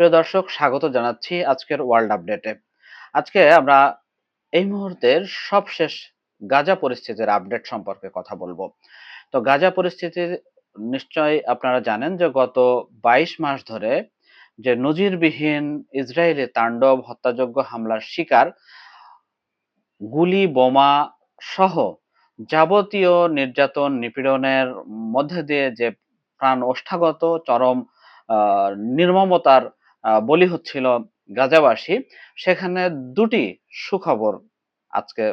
প্রিয় দর্শক, স্বাগত জানাচ্ছি আজকের ওয়ার্ল্ড আপডেটে আজকে আমরা এই মুহূর্তের সবশেষ গাজা পরিস্থিতির আপডেট সম্পর্কে কথা বলব। তো গাজা পরিস্থিতি নিশ্চয়ই আপনারা জানেন যে গত বাইশ মাস ধরে যে নজিরবিহীন ইসরায়েলি তাণ্ডব হত্যাযোগ্য হামলার শিকার, গুলি, বোমা সহ যাবতীয় নির্যাতন নিপীড়নের মধ্যে দিয়ে যে প্রাণ ওষ্ঠাগত, চরম নির্মমতার বলি হচ্ছিল গাজাবাসী। সেখানে দুটি সুখবর আজকে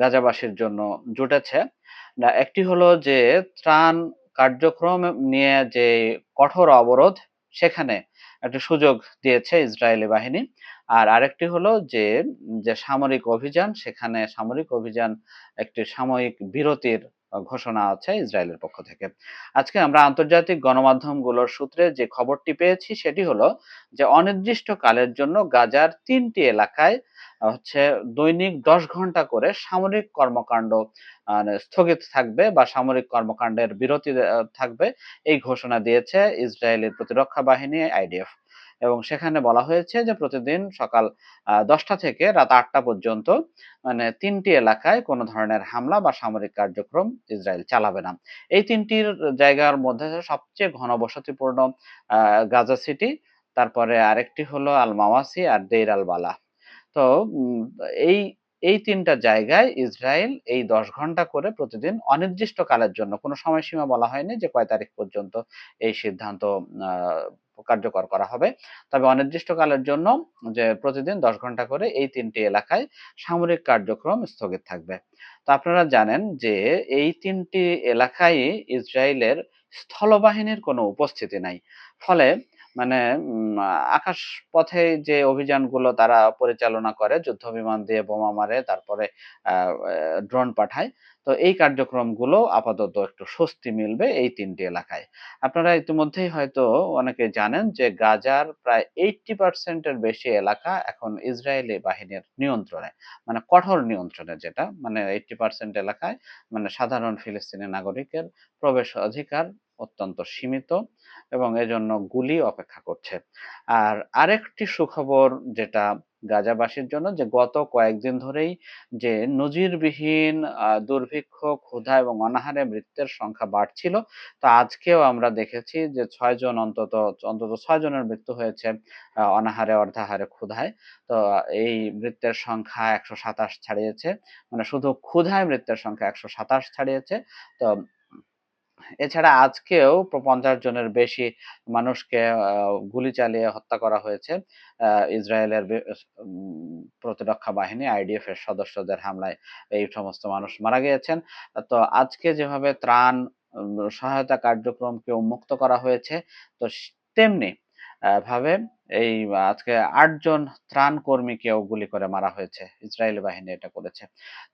গাজাবাসীর জন্য জুটেছে। একটি হলো যে ত্রাণ কার্যক্রম নিয়ে যে কঠোর অবরোধ, সেখানে একটা সুযোগ দিয়েছে ইসরায়েলি বাহিনী। আর আরেকটি হলো যে যে সামরিক অভিযান, সেখানে সামরিক অভিযান একটি সাময়িক বিরতির ঘোষণা আছে ইসরায়েলের পক্ষ থেকে। আজকে আমরা আন্তর্জাতিক গণমাধ্যমগুলোর সূত্রে যে খবরটি পেয়েছি সেটি হলো যে অনির্দিষ্ট কালের জন্য গাজার তিনটি এলাকায় হচ্ছে দৈনিক দশ ঘণ্টা করে সামরিক কর্মকাণ্ড স্থগিত থাকবে বা সামরিক কর্মকাণ্ডের বিরতি থাকবে। এই ঘোষণা দিয়েছে ইসরায়েলের প্রতিরক্ষা বাহিনী আইডিএফ। এবং সেখানে বলা হয়েছে যে প্রতিদিন সকাল দশটা থেকে রাত আটটা পর্যন্ত মানে তিনটি এলাকায় কোনো ধরনের হামলা বা সামরিক কার্যক্রম ইসরায়েল চালাবে না। এই তিনটির জায়গার মধ্যে সবচেয়ে ঘনবসতিপূর্ণ গাজা সিটি তারপরে আরেকটি হলো আল মাওয়াসি আর দেইর আল বালা তো এই এই তিনটা জায়গায় ইসরায়েল এই দশ ঘণ্টা করে প্রতিদিন অনির্দিষ্ট কালের জন্য, কোনো সময়সীমা বলা হয়নি যে কয় তারিখ পর্যন্ত এই সিদ্ধান্ত কার্যকর করা হবে। তবে অনির্দিষ্টকালের জন্য যে প্রতিদিন দশ ঘণ্টা করে এই তিনটি এলাকায় সামরিক কার্যক্রম স্থগিত থাকবে। তো আপনারা জানেন যে এই তিনটি এলাকায় ইসরায়েলের স্থলবাহিনীর কোনো উপস্থিতি নাই। ফলে মানে আকাশ পথে যে অভিযানগুলো তারা পরিচালনা করে যুদ্ধ বিমান দিয়ে বোমা মারে, তারপরে ড্রোন পাঠায়, তো এই কার্যক্রমগুলো আপাতত একটু স্বস্তি মিলবে এই তিনটি এলাকায়। আপনারা ইতিমধ্যেই হয়তো অনেকে জানেন যে গাজার প্রায় এইটটি পার্সেন্টের বেশি এলাকা এখন ইসরায়েলি বাহিনীর নিয়ন্ত্রণে মানে কঠোর নিয়ন্ত্রণে যেটা মানে এইটটি পার্সেন্ট এলাকায় মানে সাধারণ ফিলিস্তিনি নাগরিকের প্রবেশ অধিকার অত্যন্ত সীমিত এবং এজন্য গুলি অপেক্ষা করছে। আর আরেকটি সুখবর যেটা গাজাবাসীর জন্য, যে গত কয়েকদিন ধরেই যে নজিরবিহীন দুর্ভিক্ষ, ক্ষুধা এবং অনাহারে মৃত্যুর সংখ্যা বাড়ছিল, তো আজকেও আমরা দেখেছি যে ছয় জন অন্তত অন্তত ছয় জনের মৃত্যু হয়েছে অনাহারে, অর্ধাহারে, ক্ষুধায়। তো এই মৃত্যুর সংখ্যা একশো সাতাশ ছাড়িয়েছে। মানে শুধু ক্ষুধায় মৃত্যুর সংখ্যা একশো সাতাশ ছাড়িয়েছে। তো এছাড়া আজকেও পঞ্চাশ জনের বেশি মানুষকে গুলি চালিয়ে হত্যা করা হয়েছে। ইসরায়েলের প্রতিরক্ষা বাহিনী, আইডিএফ এর সদস্যদের হামলায় এই সমস্ত মানুষ মারা গিয়েছেন। তো আজকে যেভাবে ত্রাণ সহায়তা কার্যক্রমকে উন্মুক্ত করা হয়েছে, তো তেমনি ভাবে এই আজকে আটজন ত্রাণ কর্মীকেও গুলি করে মারা হয়েছে। ইসরায়েলি বাহিনী এটা করেছে।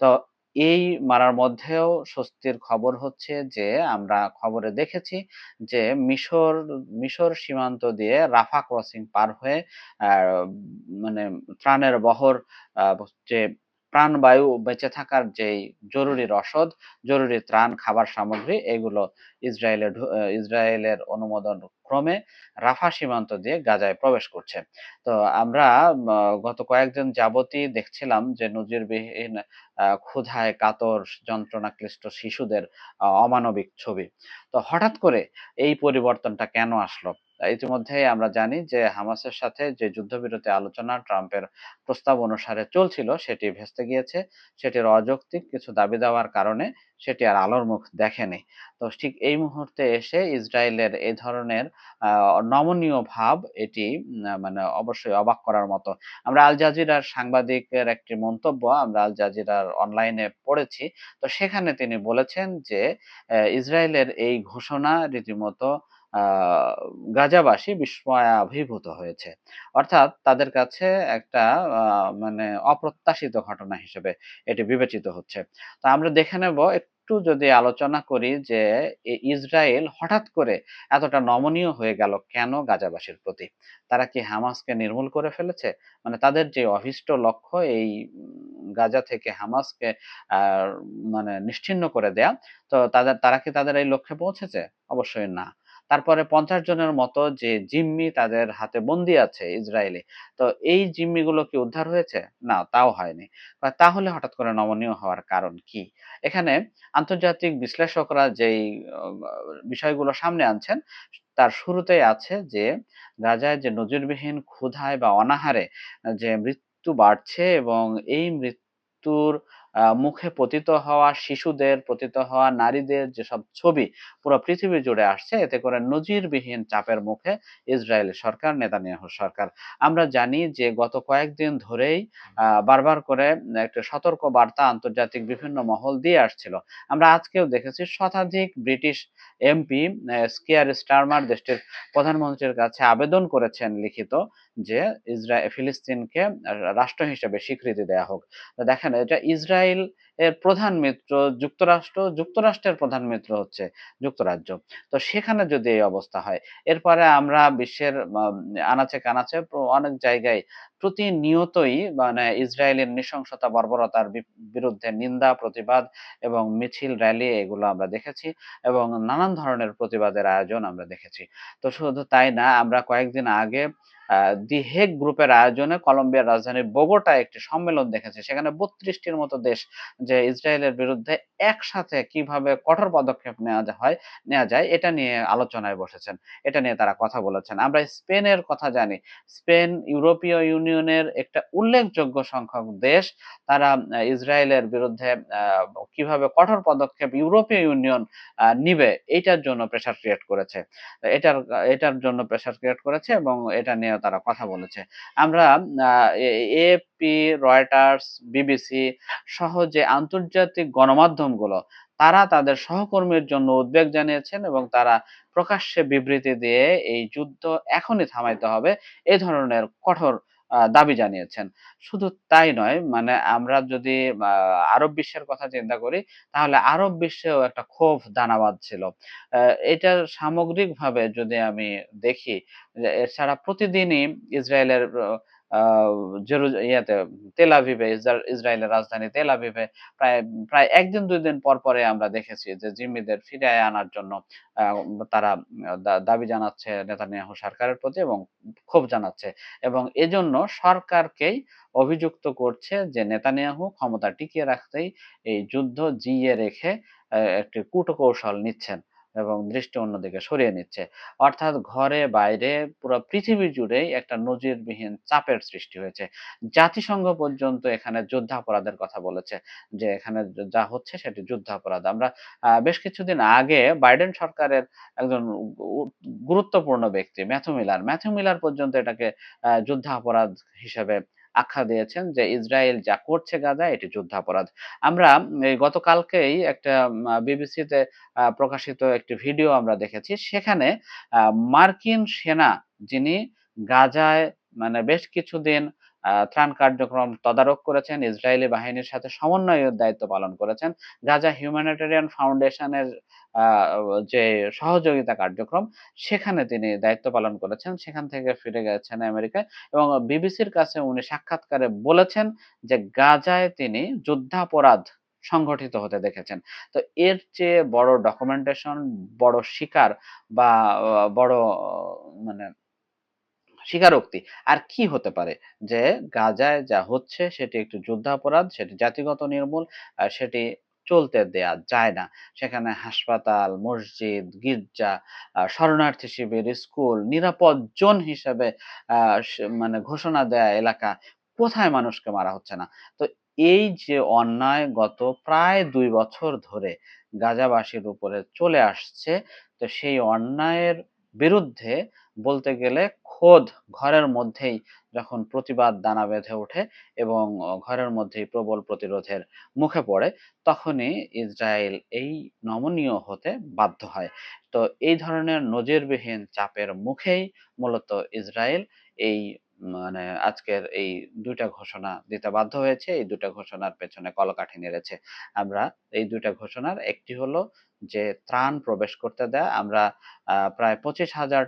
তো এই মারার মধ্যেও স্বস্তির খবর হচ্ছে যে, আমরা খবরে দেখেছি যে, মিশর মিশর সীমান্ত দিয়ে রাফা ক্রসিং পার হয়ে মানে ত্রাণের বহর যে প্রাণবায়ু বেঁচে থাকার যেই জরুরি রসদ, জরুরি ত্রাণ, খাবার সামগ্রী, এগুলো ইসরায়েলের ইসরায়েলের অনুমোদন ক্রমে রাফা সীমান্ত দিয়ে গাজায় প্রবেশ করছে। তো আমরা গত কয়েকদিন যাবতই দেখছিলাম যে নজিরবিহীন ক্ষুধায় কাতর যন্ত্রণা ক্লিষ্ট শিশুদের অমানবিক ছবি। তো হঠাৎ করে এই পরিবর্তনটা কেন আসলো? ইতিমধ্যে আমরা জানি যে হামাসের সাথে যে যুদ্ধবিরতি আলোচনা ট্রাম্পের প্রস্তাব অনুসারে চলছিল, সেটি ভেস্তে গিয়েছে। সেটির অযৌক্তিক কিছু দাবি দেওয়ার কারণে সেটি আর আলোর মুখ দেখেনি। তো ঠিক এই মুহূর্তে এসে ইসরায়েলের এই ধরনের নমনীয় ভাব, এটি মানে অবশ্যই অবাক করার মতো। আমরা আল জাজিরার সাংবাদিকের একটি মন্তব্য, আমরা আল জাজিরার অনলাইনে পড়েছি। তো সেখানে তিনি বলেছেন যে ইসরায়েলের এই ঘোষণা রীতিমতো গাজাবাসী বিস্ময়াভিভূত হয়েছে। অর্থাৎ তাদের কাছে একটা মানে অপ্রত্যাশিত ঘটনা হিসেবে এটি বিবেচিত হচ্ছে। তা আমরা দেখে নেব, একটু যদি আলোচনা করি যে ইসরায়েল হঠাৎ করে এতটা নমনীয় হয়ে গেল কেন গাজাবাসীর প্রতি? তারা কি হামাসকে নির্মূল করে ফেলেছে? মানে তাদের যে অভিষ্ট লক্ষ্য এই গাজা থেকে হামাসকে মানে নিশ্চিন্ন করে দেয়া, তো তাদের, তারা কি তাদের এই লক্ষ্যে পৌঁছেছে? অবশ্যই না। তারপরে পঞ্চাশ জনের মতো যে জিম্মি তাদের হাতে বন্দি আছে ইসরায়েলে, তো এই জিম্মিগুলো কি উদ্ধার হয়েছে? না, তাও হয়নি। তাহলে হঠাৎ করে নমনীয় হওয়ার কারণ কি? এখানে আন্তর্জাতিক বিশ্লেষকরা যেই বিষয়গুলো সামনে আনছেন, তার শুরুতেই আছে যে গাজায় যে নজিরবিহীন ক্ষুধায় বা অনাহারে যে মৃত্যু বাড়ছে এবং এই মৃত্যুর মুখে পতিত হওয়া শিশুদের, পতিত হওয়া নারীদের যেসব ছবি পুরো পৃথিবী জুড়ে আসছে, এতে করে নজিরবিহীন চাপের মুখে ইসরায়েল সরকার নেতানিয়াহু সরকার। আমরা জানি যে গত কয়েকদিন ধরেই বারবার করে একটা সতর্ক বার্তা আন্তর্জাতিক বিভিন্ন মহল দিয়ে আসছিল। আমরা আজকেও দেখেছি শতাধিক ব্রিটিশ এমপি স্কিয়ার স্টারমার দেশটির প্রধানমন্ত্রীর কাছে আবেদন করেছেন লিখিত। যে ইসরায়েল ফিলিস্তিনকে রাষ্ট্র হিসেবে স্বীকৃতি দেয়া হোক। দেখেন এটা ইসরায়েল এর প্রধান মিত্র যুক্তরাষ্ট্র, যুক্তরাষ্ট্রের প্রধান মিত্র হচ্ছে যুক্তরাজ্য। তো সেখানে যদি এই অবস্থা হয়, এরপরে আমরা বিশ্বের আনাচে কানাচে অনেক জায়গায় প্রতিনিয়তই মানে ইসরায়েলের নৃশংসতা, বর্বরতার বিরুদ্ধে নিন্দা, প্রতিবাদ এবং মিছিল, র্যালি এগুলো আমরা দেখেছি এবং নানান ধরনের প্রতিবাদের আয়োজন আমরা দেখেছি। তো শুধু তাই না, আমরা কয়েকদিন আগে দি হেগ গ্রুপের আয়োজনে কলম্বিয়ার রাজধানী বোগোটা একটি সম্মেলন দেখেছে। সেখানে বত্রিশটির মতো দেশ যে ইসরায়েলের বিরুদ্ধে একসাথে কীভাবে কঠোর পদক্ষেপ নেওয়া হয়, নেওয়া যায়, এটা নিয়ে আলোচনায় বসেছেন। এটা নিয়ে তারা কথা বলেছেন। আমরা স্পেনের কথা জানি। স্পেন ইউরোপীয় ইউনিয়নের একটা উল্লেখযোগ্য সংখ্যক দেশ। তারা ইসরায়েলের বিরুদ্ধে কীভাবে কঠোর পদক্ষেপ ইউরোপীয় ইউনিয়ন নিবে, এটার জন্য প্রেশার ক্রিয়েট করেছে। এটার এটার জন্য প্রেশার ক্রিয়েট করেছে এবং এটা নিয়ে তারা কথা বলেছে। আমরা এপি রয়টার্স, বিবিসি সহ যে আন্তর্জাতিক গণমাধ্যমগুলো, তারা তাদের সহকর্মীর জন্য উদ্বেগ জানিয়েছেন এবং তারা প্রকাশ্যে বিবৃতি দিয়ে এই যুদ্ধ এখনই থামাইতে হবে, এ ধরনের কঠোর দাবি জানিয়েছেন। শুধু তাই নয় মানে আমরা যদি আরব বিশ্বের কথা চিন্তা করি, তাহলে আরব বিশ্বেও একটা ক্ষোভ দানা বাঁধছিল এটা সামগ্রিকভাবে যদি আমি দেখি এছাড়া প্রতিদিনই ইসরায়েলের ইয়াতে, তেল আভিভে ইসরায়েলের রাজধানী তেল আভিভে প্রায় প্রায় একদিন, দুই দিন পর পরে আমরা দেখেছি যে জিম্মিদের ফিরে আনার জন্য তারা দাবি জানাচ্ছে নেতানিয়াহু সরকারের প্রতি এবং ক্ষোভ জানাচ্ছে এবং এজন্য সরকারকেই অভিযুক্ত করছে যে নেতানিয়াহু ক্ষমতা টিকিয়ে রাখতেই এই যুদ্ধ জিয়ে রেখে একটি কূটকৌশল নিচ্ছেন। এবং দৃষ্টি অন্যদিকে সরিয়ে নিচ্ছে। অর্থাৎ ঘরে বাইরে পুরো পৃথিবী জুড়েই একটা নজিরবিহীন চাপের সৃষ্টি হয়েছে। জাতিসংঘ পর্যন্ত এখানে যুদ্ধাপরাধের কথা বলেছে যে এখানে যা হচ্ছে সেটি যুদ্ধাপরাধ। আমরা বেশ কিছুদিন আগে বাইডেন সরকারের একজন গুরুত্বপূর্ণ ব্যক্তি, ম্যাথু মিলার ম্যাথু মিলার পর্যন্ত এটাকে যুদ্ধাপরাধ হিসেবে আখ্যা দিয়েছেন যে ইসরায়েল যা করছে গাজা এটি যুদ্ধাপরাধ। আমরা গতকালকেই একটা বিবিসিতে প্রকাশিত একটি ভিডিও আমরা দেখেছি। সেখানে মার্কিন সেনা যিনি গাজায় মানে বেশ কিছুদিন ত্রাণ কার্যক্রম তদারক করেছেন, ইসরায়েলি বাহিনীর সাথে সমন্বয়ের দায়িত্ব পালন করেছেন। গাজা হিউম্যানিটেরিয়ান ফাউন্ডেশনের যে সহযোগিতা কার্যক্রম, সেখানে তিনি দায়িত্ব পালন করেছেন। সেখান থেকে ফিরে গেছেন আমেরিকায় এবং বিবিসির কাছে উনি সাক্ষাৎকারে বলেছেন যে গাজায় তিনি যুদ্ধাপরাধ সংগঠিত হতে দেখেছেন। তো এর চেয়ে বড় ডকুমেন্টেশন বড় শিকার বা বড় মানে স্বীকারোক্তি। আর কি হতে পারে? যে গাজায় যা হচ্ছে সেটি একটি যুদ্ধাপরাধ, সেটি জাতিগত নির্মূল সেটি চলতে দেয়া যায় না। সেখানে হাসপাতাল, মসজিদ, গির্জা শরণার্থী শিবির, স্কুল, নিরাপদ জোন হিসেবে মানে ঘোষণা দেয়া এলাকা কোথায় মানুষকে মারা হচ্ছে না? তো এই যে অন্যায় গত প্রায় দুই বছর ধরে গাজাবাসীর উপরে চলে আসছে, তো সেই অন্যায়ের বিরুদ্ধে বলতে গেলে খোদ ঘরের মধ্যেই যখন প্রতিবাদ দানা বেঁধে ওঠে এবং ঘরের মধ্যেই প্রবল প্রতিরোধের মুখে পড়ে, তখনই ইসরায়েল এই নমনীয় হতে বাধ্য হয়। তো এই ধরনের নজিরবিহীন চাপের মুখেই মূলত ইসরায়েল এই মানে আজকের এই দুইটা ঘোষণা দিতে বাধ্য হয়েছে, এই দুটা ঘোষণার পেছনে কলকাঠি নেড়েছে। আমরা এই দুইটা ঘোষণার একটি হলো যে, ত্রাণ প্রবেশ করতে দেয়। আমরা প্রায় পঁচিশ হাজার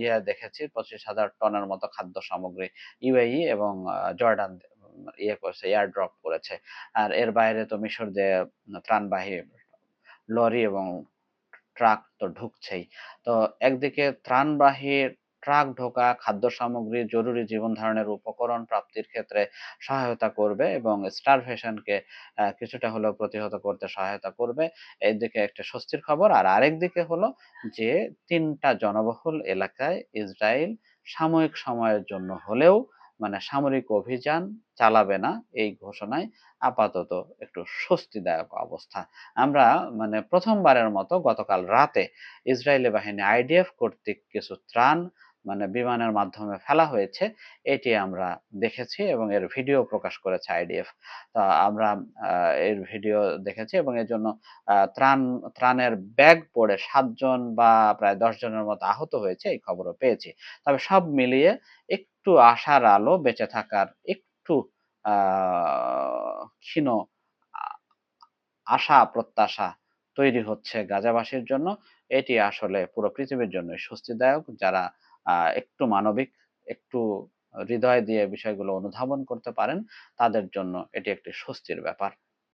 ইয়ে দেখেছি, পঁচিশ হাজার টনের মতো খাদ্য সামগ্রী ইউএই এবং জর্ডান ইয়ে করেছে এয়ার ড্রপ করেছে। আর এর বাইরে তো মিশর যে, ত্রাণবাহী লরি এবং ট্রাক তো ঢুকছেই। তো একদিকে ত্রাণবাহী ট্রাক ঢোকা, খাদ্য সামগ্রী, জরুরি জীবন ধারণের উপকরণ প্রাপ্তির ক্ষেত্রে সহায়তা করবে এবং স্টারভেশনকে কিছুটা হলেও প্রতিহত করতে সহায়তা করবে। এই দিকে একটা স্বস্তির খবর, আর আরেক দিকে হলো যে, তিনটা জনবহুল এলাকায় ইসরায়েল সাময়িক সময়ের জন্য হলেও মানে সামরিক অভিযান চালাবে না, এই ঘোষণায় আপাতত একটু স্বস্তিদায়ক অবস্থা। আমরা মানে প্রথমবারের মতো গতকাল রাতে ইসরায়েলি বাহিনী আইডিএফ কর্তৃক কিছু ত্রাণ মানে বিমানের মাধ্যমে ফেলা হয়েছে, এটি আমরা দেখেছি এবং এর ভিডিও প্রকাশ করেছে আইডিএফ। তা আমরা এর ভিডিও দেখেছি এবং এর জন্য ত্রাণ, ত্রাণের ব্যাগ পড়ে সাতজন বা প্রায় জনের মতো আহত হয়েছে, এই খবরও পেয়েছি। তবে সব মিলিয়ে একটু আশার আলো বেঁচে থাকার একটু ক্ষীণ আশা, প্রত্যাশা তৈরি হচ্ছে গাজাবাসীর জন্য। এটি আসলে পুরো পৃথিবীর জন্য স্বস্তিদায়ক। যারা একটু মানবিক, একটু হৃদয় দিয়ে বিষয়গুলো অনুধাবন করতে পারেন, তাদের জন্য এটি একটি স্বস্তির ব্যাপার।